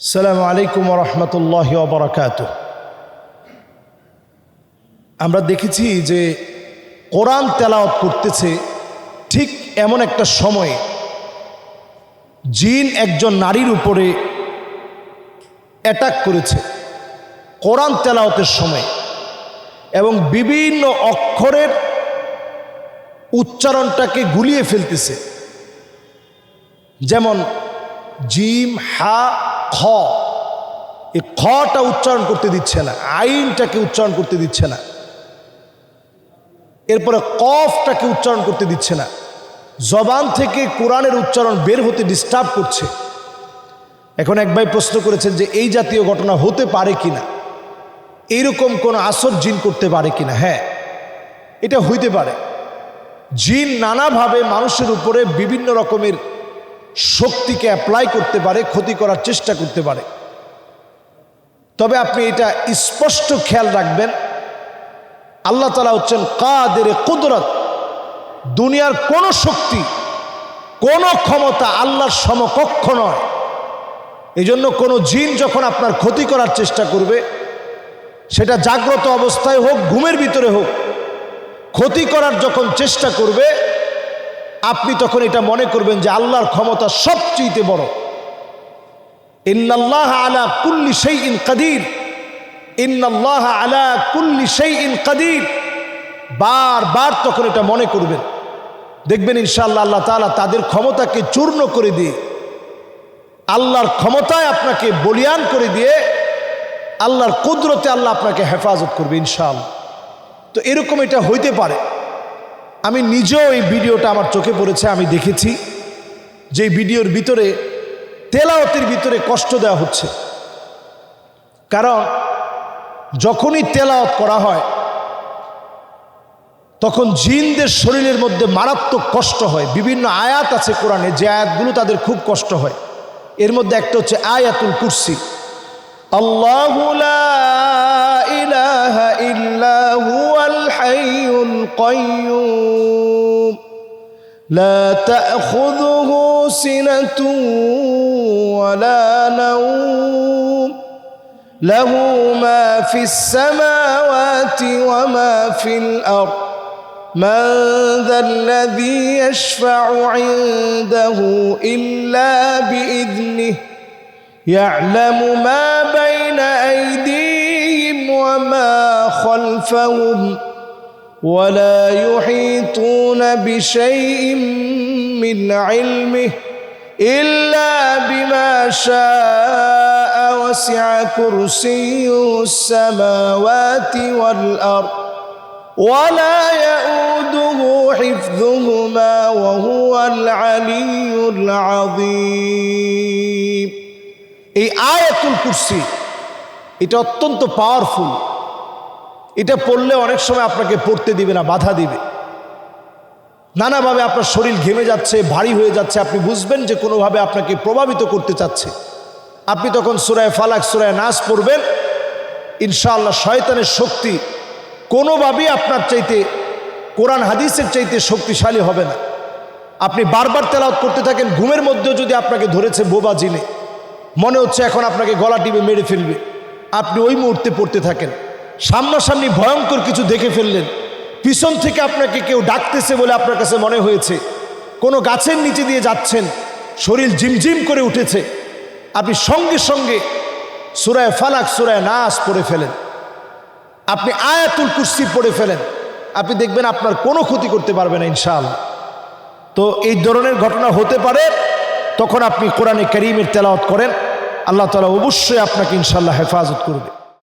সালামু আলাইকুম রহমতুল্লাহ বরকাত আমরা দেখেছি যে কোরআন তেলাওয়াত করতেছে ঠিক এমন একটা সময়ে জিন একজন নারীর উপরে অ্যাটাক করেছে কোরআন তেলাওয়াতের সময় এবং বিভিন্ন অক্ষরের উচ্চারণটাকে গুলিয়ে ফেলতেছে। যেমন জিম, হা খ। এই খটা উচ্চারণ করতে দিচ্ছে না, আইনটাকে উচ্চারণ করতে দিচ্ছে না। এরপরে কফটাকে উচ্চারণ করতে দিচ্ছে না। জবান থেকে কোরআনের উচ্চারণ বের হতে ডিস্টার্ব করছে। এখন এক ভাই প্রশ্ন করেছেন যে, এই জাতীয় ঘটনা হতে পারে কিনা? এইরকম কোন আসর জিন করতে পারে কিনা? হ্যাঁ এটা হইতে পারে। জিন নানাভাবে মানুষের উপরে বিভিন্ন রকমের শক্তিকে অ্যাপ্লাই করতে পারে, ক্ষতি করার চেষ্টা করতে পারে। তবে আপনি এটা স্পষ্ট খেয়াল রাখবেন, আল্লাহ তালা হচ্ছেন কাদের কুদরত। দুনিয়ার কোনো শক্তি, কোনো ক্ষমতা আল্লাহর সমকক্ষ নয়। এই জন্য কোনো জিন যখন আপনার ক্ষতি করার চেষ্টা করবে, সেটা জাগ্রত অবস্থায় হোক, ঘুমের ভিতরে হোক, ক্ষতি করার যখন চেষ্টা করবে আপনি তখন এটা মনে করবেন যে আল্লাহর ক্ষমতা সবচেয়ে বড়। ইন্নাল্লাহ আলা কুল্লি সেই ইন কাদির। ইন্নাল্লাহ আলা কুল্লি সেই ইন কাদির। বারবার তখন এটা মনে করবেন। দেখবেন ইনশাআল্লাহ আল্লাহ তালা তাদের ক্ষমতাকে চূর্ণ করে দিয়ে, আল্লাহর ক্ষমতায় আপনাকে বলিয়ান করে দিয়ে, আল্লাহর কুদরতে আল্লাহ আপনাকে হেফাজত করবে ইনশাআল্লাহ। তো এরকম এটা হইতে পারে। আমি নিজেও এই ভিডিওটা আমার চোখে পড়েছে, আমি দেখেছি। যে ভিডিওর ভিতরে, তেলাওয়াতের ভিতরে কষ্ট দেওয়া হচ্ছে। কারণ, যখনই তেলাওয়াত করা হয়, তখন জিনদের শরীরের মধ্যে মারাত্মক কষ্ট হয়। বিভিন্ন আয়াত আছে কোরআনে, যে আয়াতগুলো তাদের খুব কষ্ট হয়। এর মধ্যে একটা হচ্ছে আয়াতুল কুরসি। আল্লাহ القيوم. لا تأخذه سنة ولا نوم. له ما في السماوات وما في الأرض. من ذا الذي يشفع عنده إلا بإذنه. يعلم ما بين أيديهم وما خلفهم. ولا يحيطون بشيء من علمه إلا بما شاء وسع كرسيه السماوات والأرض ولا يؤوده حفظهما وهو العلي العظيم এই আয়াতুল কুরসি এটা অত্যন্ত পাওয়ারফুল এটা পড়লে অনেক সময় আপনাকে পড়তে দিবে না, বাধা দিবে। নানাভাবে আপনার শরীর ঘেমে যাচ্ছে, ভারী হয়ে যাচ্ছে, আপনি বুঝবেন যে কোনোভাবে আপনাকে প্রভাবিত করতে চাচ্ছে। আপনি তখন সুরায় ফালাক, সুরায় নাচ পড়বেন। ইনশাআল্লাহ শয়তানের শক্তি কোনোভাবেই আপনার চাইতে, কোরআন, হাদিসের চাইতে শক্তিশালী হবে না। আপনি বারবার তেলাওত করতে থাকেন, ঘুমের মধ্যেও যদি আপনাকে ধরেছে বোবা জিনে, মনে হচ্ছে এখন আপনাকে গলা টিপে মেরে ফেলবে। আপনি ওই মুহূর্তে পড়তে থাকেন। সামনাসামনি ভয়ঙ্কর কিছু দেখে ফেললেন। পিছন থেকে আপনাকে কেউ ডাকতেছে বলে আপনার কাছে মনে হয়েছে। কোনো গাছের নিচে দিয়ে যাচ্ছেন, শরীর ঝিমঝিম করে উঠেছে। আপনি সঙ্গে সঙ্গে সুরায় ফালাক, সুরায় নাস পড়ে ফেলেন। আপনি আয়াতুল কুস্তি পড়ে ফেলেন। আপনি দেখবেন আপনার কোনো ক্ষতি করতে পারবে না, ইনশাআল্লাহ। তো এই ধরনের ঘটনা হতে পারে, তখন আপনি কোরআনে করিমের তেলাওয়াত করেন। আল্লাহ তালা অবশ্যই আপনাকে ইনশাল্লাহ হেফাজত করবে।